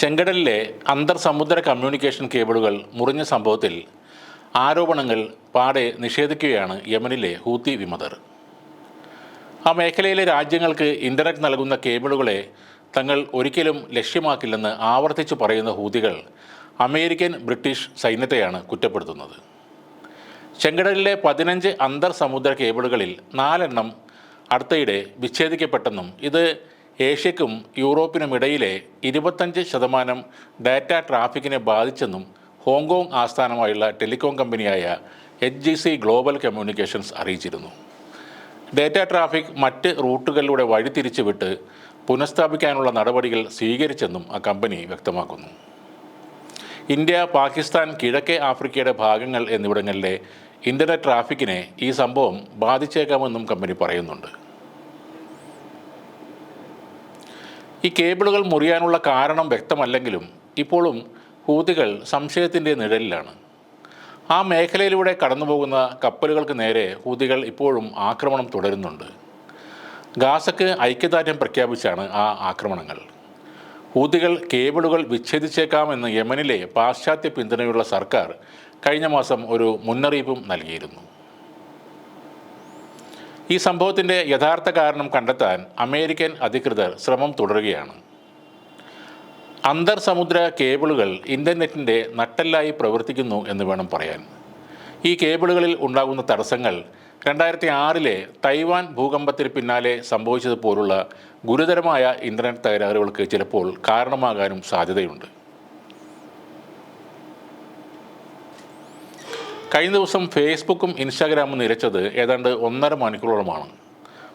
ചെങ്കടലിലെ അന്തർ സമുദ്ര കമ്മ്യൂണിക്കേഷൻ കേബിളുകൾ മുറിഞ്ഞ സംഭവത്തിൽ ആരോപണങ്ങൾ പാടെ നിഷേധിക്കുകയാണ് യമനിലെ ഹൂത്തി വിമതർ. ആ മേഖലയിലെ രാജ്യങ്ങൾക്ക് ഇന്റർനെറ്റ് നൽകുന്ന കേബിളുകളെ തങ്ങൾ ഒരിക്കലും ലക്ഷ്യമാക്കില്ലെന്ന് ആവർത്തിച്ചു പറയുന്ന ഹൂതികൾ അമേരിക്കൻ ബ്രിട്ടീഷ് സൈന്യത്തെയാണ് കുറ്റപ്പെടുത്തുന്നത്. ചെങ്കടലിലെ പതിനഞ്ച് അന്തർ സമുദ്ര കേബിളുകളിൽ നാലെണ്ണം അടുത്തയിടെ വിച്ഛേദിക്കപ്പെട്ടെന്നും ഇത് ഏഷ്യയ്ക്കും യൂറോപ്പിനും ഇടയിലെ ഇരുപത്തഞ്ച് ശതമാനം ഡാറ്റ ട്രാഫിക്കിനെ ബാധിച്ചെന്നും ഹോങ്കോങ് ആസ്ഥാനമായുള്ള ടെലികോം കമ്പനിയായ H G C global communications അറിയിച്ചിരുന്നു. ഡാറ്റ ട്രാഫിക് മറ്റ് റൂട്ടുകളിലൂടെ വഴിതിരിച്ചുവിട്ട് പുനഃസ്ഥാപിക്കാനുള്ള നടപടികൾ സ്വീകരിച്ചെന്നും ആ കമ്പനി വ്യക്തമാക്കുന്നു. ഇന്ത്യ പാകിസ്ഥാൻ കിഴക്കേ ആഫ്രിക്കയുടെ ഭാഗങ്ങൾ എന്നിവിടങ്ങളിലെ ഇന്റർനെറ്റ് ട്രാഫിക്കിനെ ഈ സംഭവം ബാധിച്ചേക്കാമെന്നും കമ്പനി പറയുന്നുണ്ട്. ഈ കേബിളുകൾ മുറിയാനുള്ള കാരണം വ്യക്തമല്ലെങ്കിലും ഇപ്പോഴും ഹൂതികൾ സംശയത്തിന്റെ നിഴലിലാണ്. ആ മേഖലയിലൂടെ കടന്നുപോകുന്ന കപ്പലുകൾക്ക് നേരെ ഹൂതികൾ ഇപ്പോഴും ആക്രമണം തുടരുന്നുണ്ട്. ഗാസക്ക് ഐക്യദാർഢ്യം പ്രഖ്യാപിച്ചാണ് ആ ആക്രമണങ്ങൾ. ഹൂതികൾ കേബിളുകൾ വിച്ഛേദിച്ചേക്കാമെന്ന് യമനിലെ പാശ്ചാത്യ പിന്തുണയുള്ള സർക്കാർ കഴിഞ്ഞ മാസം ഒരു മുന്നറിയിപ്പും നൽകിയിരുന്നു. ഈ സംഭവത്തിന്റെ യഥാർത്ഥ കാരണം കണ്ടെത്താൻ അമേരിക്കൻ അധികൃതർ ശ്രമം തുടരുകയാണ്. അന്തർ സമുദ്ര കേബിളുകൾ ഇന്റർനെറ്റിന്റെ നട്ടെല്ലായി പ്രവർത്തിക്കുന്നു എന്ന് വേണം പറയാൻ. ഈ കേബിളുകളിൽ ഉണ്ടാകുന്ന തടസ്സങ്ങൾ രണ്ടായിരത്തി ആറിലെ തൈവാൻ ഭൂകമ്പത്തിന് പിന്നാലെ സംഭവിച്ചതുപോലുള്ള ഗുരുതരമായ ഇന്റർനെറ്റ് തകരാറുകൾക്ക് ചിലപ്പോൾ കാരണമാകാനും സാധ്യതയുണ്ട്. കഴിഞ്ഞ ദിവസം ഫേസ്ബുക്കും ഇൻസ്റ്റാഗ്രാമും നിരച്ചത് ഏതാണ്ട് ഒന്നര മണിക്കൂറോളമാണ്.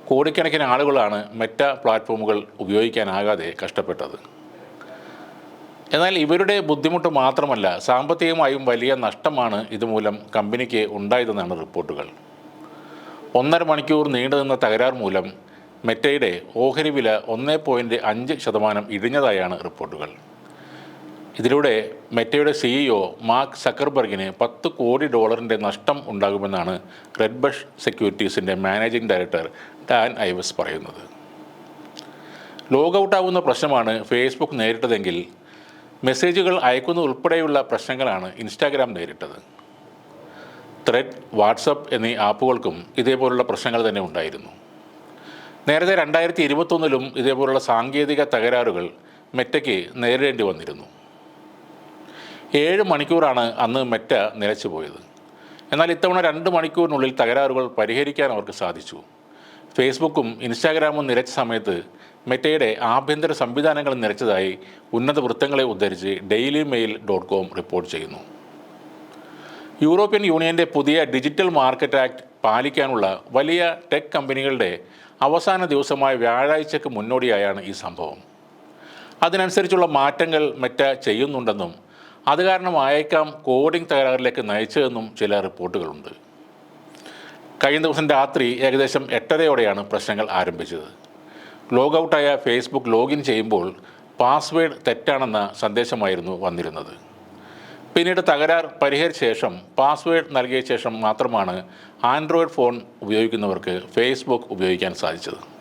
കോടിക്കണക്കിന് ആളുകളാണ് മെറ്റ പ്ലാറ്റ്ഫോമുകൾ ഉപയോഗിക്കാനാകാതെ കഷ്ടപ്പെട്ടത്. എന്നാൽ ഇവരുടെ ബുദ്ധിമുട്ട് മാത്രമല്ല സാമ്പത്തികമായും വലിയ നഷ്ടമാണ് ഇതുമൂലം കമ്പനിക്ക് ഉണ്ടായതെന്നാണ് റിപ്പോർട്ടുകൾ. ഒന്നര മണിക്കൂർ നീണ്ടുനിന്ന തകരാർ മൂലം മെറ്റയുടെ ഓഹരി വില ഒന്ന് പോയിന്റ് അഞ്ച് ശതമാനം ഇടിഞ്ഞതായാണ് റിപ്പോർട്ടുകൾ. ഇതിലൂടെ മെറ്റയുടെ സിഇഒ മാർക്ക് സക്കർബർഗിന് പത്ത് കോടി ഡോളറിന്റെ നഷ്ടം ഉണ്ടാകുമെന്നാണ് റെഡ് ബഷ് സെക്യൂരിറ്റീസിന്റെ മാനേജിംഗ് ഡയറക്ടർ ഡാൻ ഐവസ് പറയുന്നത്. ലോഗൌട്ടാവുന്ന പ്രശ്നമാണ് ഫേസ്ബുക്ക് നേരിട്ടതെങ്കിൽ മെസ്സേജുകൾ അയക്കുന്ന ഉൾപ്പെടെയുള്ള പ്രശ്നങ്ങളാണ് ഇൻസ്റ്റാഗ്രാം നേരിട്ടത്. ത്രെഡ് വാട്സപ്പ് എന്നീ ആപ്പുകൾക്കും ഇതേപോലുള്ള പ്രശ്നങ്ങൾ തന്നെ ഉണ്ടായിരുന്നു. നേരത്തെ രണ്ടായിരത്തി ഇരുപത്തൊന്നിലും ഇതേപോലുള്ള സാങ്കേതിക തകരാറുകൾ മെറ്റയ്ക്ക് നേരിടേണ്ടി വന്നിരുന്നു. ഏഴ് മണിക്കൂറാണ് അന്ന് മെറ്റ നിലച്ചു പോയത്. എന്നാൽ ഇത്തവണ രണ്ട് മണിക്കൂറിനുള്ളിൽ തകരാറുകൾ പരിഹരിക്കാൻ അവർക്ക് സാധിച്ചു. ഫേസ്ബുക്കും ഇൻസ്റ്റാഗ്രാമും നിലച്ച സമയത്ത് മെറ്റയുടെ ആഭ്യന്തര സംവിധാനങ്ങൾ നിലച്ചതായി ഉന്നത വൃത്തങ്ങളെ ഉദ്ധരിച്ച് Daily Mail dot com report ചെയ്യുന്നു. യൂറോപ്യൻ യൂണിയന്റെ പുതിയ ഡിജിറ്റൽ മാർക്കറ്റ് ആക്ട് പാലിക്കാനുള്ള വലിയ ടെക് കമ്പനികളുടെ അവസാന ദിവസമായ വ്യാഴാഴ്ചയ്ക്ക് മുന്നോടിയായാണ് ഈ സംഭവം. അതിനനുസരിച്ചുള്ള മാറ്റങ്ങൾ മെറ്റ ചെയ്യുന്നുണ്ടെന്നും അത് കാരണം അയക്കാം കോഡിംഗ് തകരാറിലേക്ക് നയിച്ചതെന്നും ചില റിപ്പോർട്ടുകളുണ്ട്. കഴിഞ്ഞ ദിവസം രാത്രി ഏകദേശം എട്ടരയോടെയാണ് പ്രശ്നങ്ങൾ ആരംഭിച്ചത്. ലോഗൌട്ടായ ഫേസ്ബുക്ക് ലോഗിൻ ചെയ്യുമ്പോൾ പാസ്വേഡ് തെറ്റാണെന്ന സന്ദേശമായിരുന്നു വന്നിരുന്നത്. പിന്നീട് തകരാർ പരിഹരിച്ച ശേഷം പാസ്വേഡ് നൽകിയ ശേഷം മാത്രമാണ് ആൻഡ്രോയിഡ് ഫോൺ ഉപയോഗിക്കുന്നവർക്ക് ഫേസ്ബുക്ക് ഉപയോഗിക്കാൻ സാധിച്ചത്.